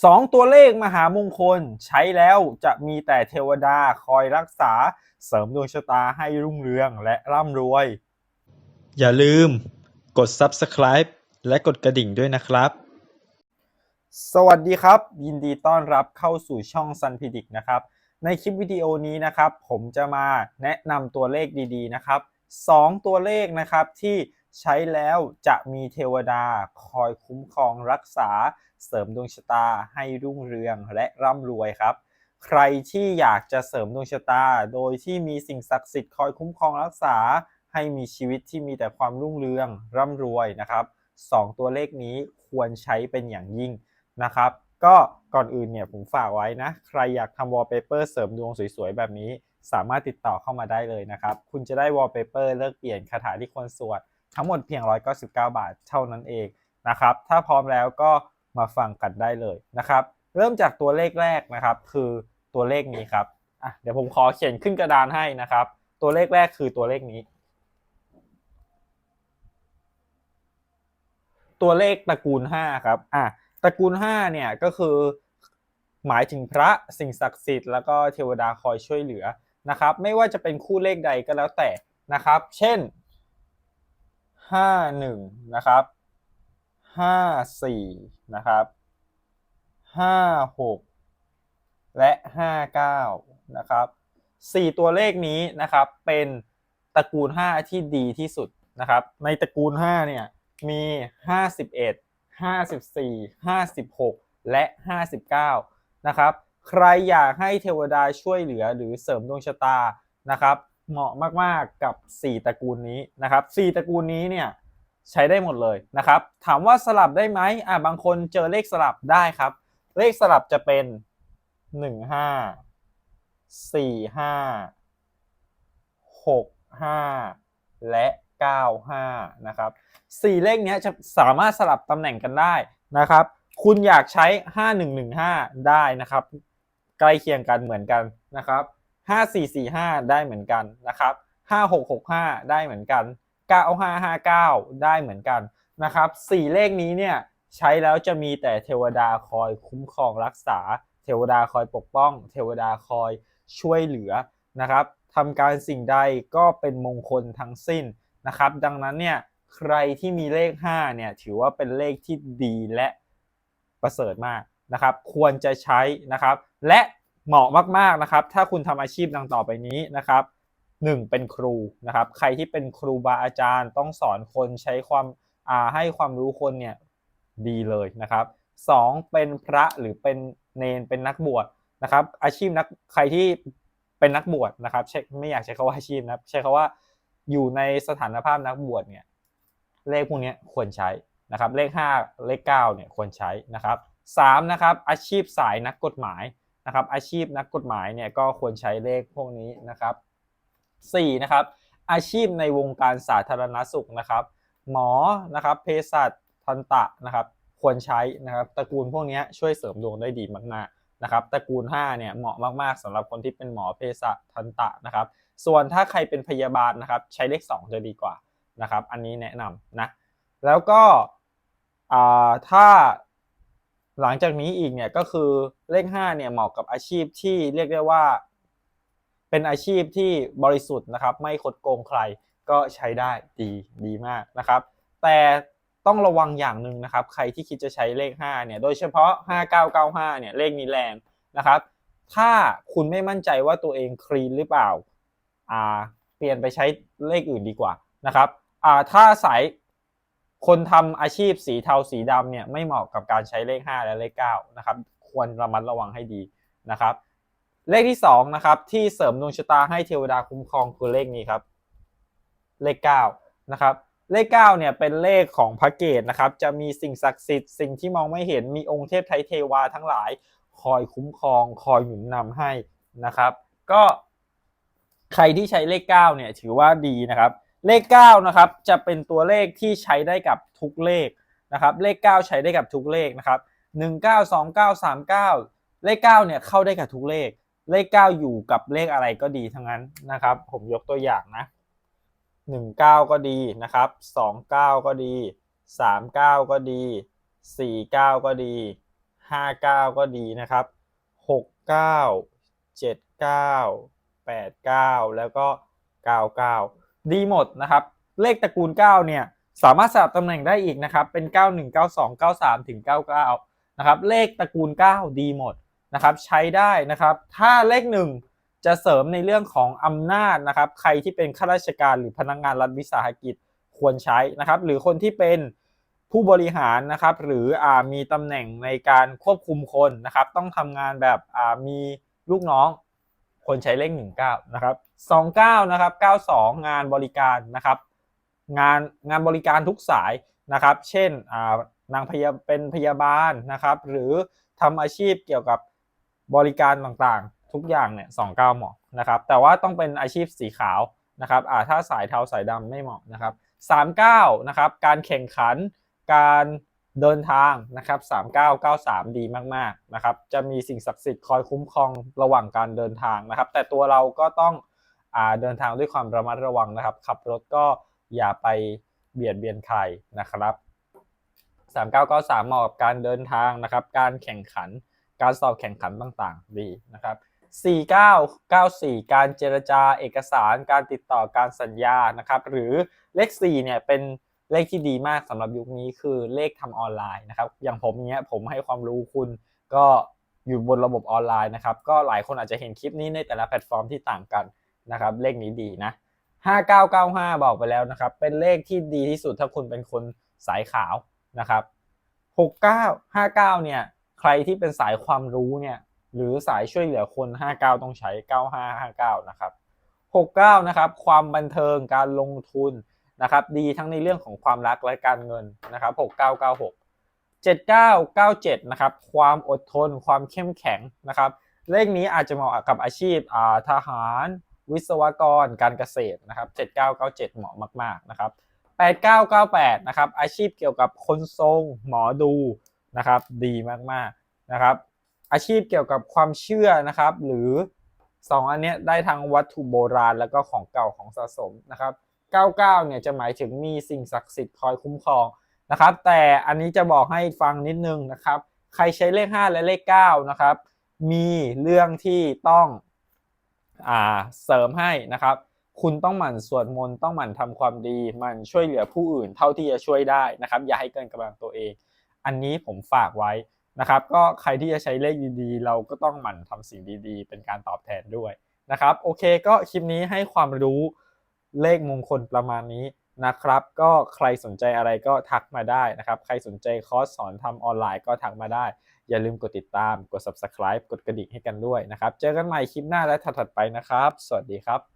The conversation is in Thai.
สองตัวเลขมหามงคลใช้แล้วจะมีแต่เทวดาคอยรักษาเสริมดวงชะตาให้รุ่งเรืองและร่ำรวย อย่าลืมกด subscribe และกดกระดิ่งด้วยนะครับ สวัสดีครับ ยินดีต้อนรับเข้าสู่ช่อง Sun p r e d i c t นะครับ ในคลิปวิดีโอนี้นะครับ ผมจะมาแนะนำตัวเลขดีๆนะครับสองตัวเลขนะครับที่ใช้แล้วจะมีเทวดาคอยคุ้มครองรักษา เสริมดวงชะตาให้รุ่งเรืองและร่ำรวยครับ ใครที่อยากจะเสริมดวงชะตา โดยที่มีสิ่งศักดิ์สิทธิ์คอยคุ้มครองรักษา ให้มีชีวิตที่มีแต่ความรุ่งเรืองร่ำรวยนะครับสองตัวเลขนี้ควรใช้เป็นอย่างยิ่งนะครับ ก็ก่อนอื่นเนี่ยผมฝากไว้นะ ใครอยากทำวอลเปเปอร์เสริมดวงสวยๆ แบบนี้ สามารถติดต่อเข้ามาได้เลยนะครับ คุณจะได้วอลเปเปอร์เลิกเปลี่ยนคาถาที่ควรสวด ทั้งหมดเพียง 199 บาทเท่านั้นเองนะครับ ถ้าพร้อมแล้วก็ มาฟังกันได้เลยนะครับ เริ่มจากตัวเลขแรกนะครับ คือตัวเลขนี้ครับอะเดี๋ยวผมขอเขียนขึ้นกระดานให้นะครับ ตัวเลขแรกคือตัวเลขนี้ ตัวเลขตระกูล5ครับอะตระกูล5เนี่ยก็คือหมายถึงพระสิ่งศักดิ์สิทธิ์แล้วก็เทวดาคอยช่วยเหลือนะครับ ไม่ว่าจะเป็นคู่เลขใดก็แล้วแต่นะครับ เช่น 51 นะครับ 54นะครับ56และ59นะครับ4ตัวเลขนี้นะครับเป็นตระกูล5ที่ดีที่สุดนะครับในตระกูล5เนี่ยมี51 54 56และ59นะครับใครอยากให้เทวดาช่วยเหลือหรือเสริมดวงชะตานะครับเหมาะมากๆกับ 4 ตระกูลนี้นะครับ4ตระกูลนี้เนี่ย ใช้ได้หมดเลยนะครับ ถามว่าสลับได้ไหมอะบางคนเจอเลขสลับได้ครับ เลขสลับจะเป็น 15 45 65 และ 95 นะครับสี่เลขเนี้ยจะสามารถสลับตำแหน่งกันได้นะครับ คุณอยากใช้ 5115 ได้นะครับ ใกล้เคียงกันเหมือนกันนะครับ 5445 ได้เหมือนกันนะครับ 5665 ได้เหมือนกัน 9559 ได้เหมือนกันนะครับสี่เลขนี้เนี่ยใช้แล้วจะมีแต่เทวดาคอยคุ้มครองรักษา เทวดาคอยปกป้อง เทวดาคอยช่วยเหลือนะครับทำการสิ่งใดก็เป็นมงคลทั้งสิ้นนะครับ ดังนั้นเนี่ยใครที่มีเลข5เนี่ยถือว่าเป็นเลขที่ดีและประเสริฐมากนะครับ ควรจะใช้นะครับ และเหมาะมากๆนะครับ ถ้าคุณทำอาชีพดังต่อไปนี้นะครับ 1. เป็นครูนะครับ ใครที่เป็นครูบาอาจารย์ต้องสอนคนใช้ความให้ความรู้คนเนี่ยดีเลยนะครับ 2. เป็นพระหรือเป็นเนนเป็นนักบวชนะครับ อาชีพนักใครที่เป็นนักบวชนะครับไม่อยากใช้คำว่าอาชีพนะใช้คำว่าอยู่ในสถานภาพนักบวชเนี่ยเลขพวกนี้ควรใช้นะครับ เลข 5 เลข9เนี่ยควรใช้นะครับ3นะครับอาชีพสายนักกฎหมายนะครับ อาชีพนักกฎหมายเนี่ยก็ควรใช้เลขพวกนี้นะครับ 4นะครับอาชีพในวงการสาธารณสุขนะครับหมอนะครับเภสัชทันตะนะครับควรใช้นะครับตระกูลพวกนี้ช่วยเสริมดวงได้ดีมากๆนะครับตระกูล5เนี่ยเหมาะมากๆสำหรับคนที่เป็นหมอเภสัชทันตะนะครับส่วนถ้าใครเป็นพยาบาลนะครับใช้เลข 2 จะดีกว่านะครับอันนี้แนะนำนะแล้วก็ถ้าหลังจากนี้อีกเนี่ยก็คือเลข5เนี่ยเหมาะกับอาชีพที่เรียกได้ว่า เป็นอาชีพที่บริสุทธิ์นะครับไม่คดโกงใครก็ใช้ได้ดีดีมากนะครับ แต่ต้องระวังอย่างหนึ่งนะครับ ใครที่คิดจะใช้เลข5เนี่ยโดยเฉพาะ 5995เนี่ยเลขนี้แรงนะครับ ถ้าคุณไม่มั่นใจว่าตัวเองคลีนหรือเปล่าอ่าเปลี่ยนไปใช้เลขอื่นดีกว่านะครับอ่าถ้าสายคนทำอาชีพสีเทาสีดำเนี่ยไม่เหมาะกับการใช้เลข 5 และเลข9นะครับควรระมัดระวังให้ดีนะครับ เลขที่2นะครับที่เสริมดวงชะตาให้เทวดาคุ้มครองคือเลขนี้ครับ เลข9นะครับเลข9เนี่ยเป็นเลขของพระเกตนะครับ จะมีสิ่งศักดิ์สิทธิ์สิ่งที่มองไม่เห็นมีองค์เทพไทยเทวาทั้งหลาย คอยคุ้มครอง คอยหนุนนำให้นะครับ ก็ใครที่ใช้เลข9เนี่ยถือว่าดีนะครับ เลข9นะครับจะเป็นตัวเลขที่ใช้ได้กับทุกเลขนะครับเลข9ใช้ได้กับทุกเลขนะครับ1 9 2 9 3 9เลข9เนี่ยเข้าได้กับทุกเลข เลข 9 อยู่กับเลขอะไรก็ดีทั้งนั้นนะครับ ผมยกตัวอย่างนะ 19 ก็ดีนะครับ 29 ก็ดี 39 ก็ดี 49 ก็ดีห้าเก้าก็ดีนะครับหกเก้าเจ็ดเก้าแปดเก้าแล้วก็เก้าเก้าดีหมดนะครับ เลขตระกูลเก้าเนี่ยสามารถสลับตำแหน่งได้อีกนะครับ เป็นเก้าหนึ่งเก้าสองเก้าสามถึงเก้าเก้านะครับ เลขตระกูลเก้าดีหมด นะครับใช้ได้นะครับถ้าเลขหนึ่งจะเสริมในเรื่องของอำนาจนะครับ ใครที่เป็นข้าราชการหรือพนักงานรัฐวิสาหกิจควรใช้นะครับ หรือคนที่เป็นผู้บริหารนะครับหรืออมีตำแหน่งในการควบคุมคนนะครับ ต้องทำงานแบบมีลูกน้องคนใช้เลข 19 นะครับ 29 นะครับ 92 งานบริการนะครับ งานงานบริการทุกสายนะครับ เช่นนางพยาเป็นพยาบาลนะครับ หรือทำอาชีพเกี่ยวกับ บริการต่างๆ ทุกอย่างเนี่ย29เก้าเหมาะนะครับ แต่ว่าต้องเป็นอาชีพสีขาวนะครับอ่าถ้าสายเทาสายดำไม่เหมาะนะครับ39นะครับ การแข่งขัน การเดินทางนะครับ3993ดีมากๆนะครับ จะมีสิ่งศักดิ์สิทธิ์คอยคุ้มครองระหว่างการเดินทางนะครับ แต่ตัวเราก็ต้องอ่าเดินทางด้วยความระมัดระวังนะครับ ขับรถก็อย่าไปเบียดเบียนใครนะครับ 3993เหมาะกับการเดินทางนะครับ การแข่งขัน การสอบแข่งขันต่างๆ ดีนะครับ 4994 การเจรจาเอกสาร การติดต่อการสัญญานะครับ หรือเลข4เนี่ยเป็นเลขที่ดีมากสำหรับยุคนี้คือเลขทำออนไลน์นะครับ อย่างผมเนี้ยผมให้ความรู้คุณก็อยู่บนระบบออนไลน์นะครับ ก็หลายคนอาจจะเห็นคลิปนี้ในแต่ละแพลตฟอร์มที่ต่างกันนะครับ เลขนี้ดีนะ 5995 บอกไปแล้วนะครับ เป็นเลขที่ดีที่สุดถ้าคุณเป็นคนสายขาวนะครับ 69 59 เนี่ย ใครที่เป็นสายความรู้เนี่ยหรือสายช่วยเหลือคน 59 ต้องใช้ 9559 นะครับ 69 นะครับ ความบันเทิงการลงทุนนะครับ ดีทั้งในเรื่องของความรักและการเงินนะครับ 6996 7997 นะครับ ความอดทน ความเข้มแข็งนะครับ เลขนี้อาจจะเหมาะกับอาชีพอาทหาร วิศวกร การเกษตรนะครับ 7997 เหมาะมาก ๆ นะครับ 8998 นะครับ อาชีพเกี่ยวกับคนทรง หมอดู นะครับ ดีมากๆนะครับ อาชีพเกี่ยวกับความเชื่อนะครับ หรือ 2 อันนี้ได้ทั้งวัตถุโบราณแล้วก็ของเก่าของสะสมนะครับ 99 เนี่ยจะหมายถึงมีสิ่งศักดิ์สิทธิ์คอยคุ้มครองนะครับ แต่อันนี้จะบอกให้ฟังนิดนึงนะครับ ใครใช้เลข 5 และเลข 9 นะครับ มีเรื่องที่ต้องอ่าเสริมให้นะครับคุณต้องหมั่นสวดมนต์ต้องหมั่นทำความดีหมั่นช่วยเหลือผู้อื่นเท่าที่จะช่วยได้นะครับ อย่าให้เกินกำลังตัวเอง อันนี้ผมฝากไว้นะครับ ก็ใครที่จะใช้เลขดีๆ เราก็ต้องหมั่นทำสิ่งดีๆ เป็นการตอบแทนด้วยนะครับ โอเคก็คลิปนี้ให้ความรู้เลขมงคลประมาณนี้นะครับ ก็ใครสนใจอะไรก็ทักมาได้นะครับ ใครสนใจคอร์สสอนทำออนไลน์ก็ทักมาได้ อย่าลืมกดติดตาม กด subscribe กดกระดิ่งให้กันด้วยนะครับ เจอกันใหม่คลิปหน้าและถัดๆไปนะครับ สวัสดีครับ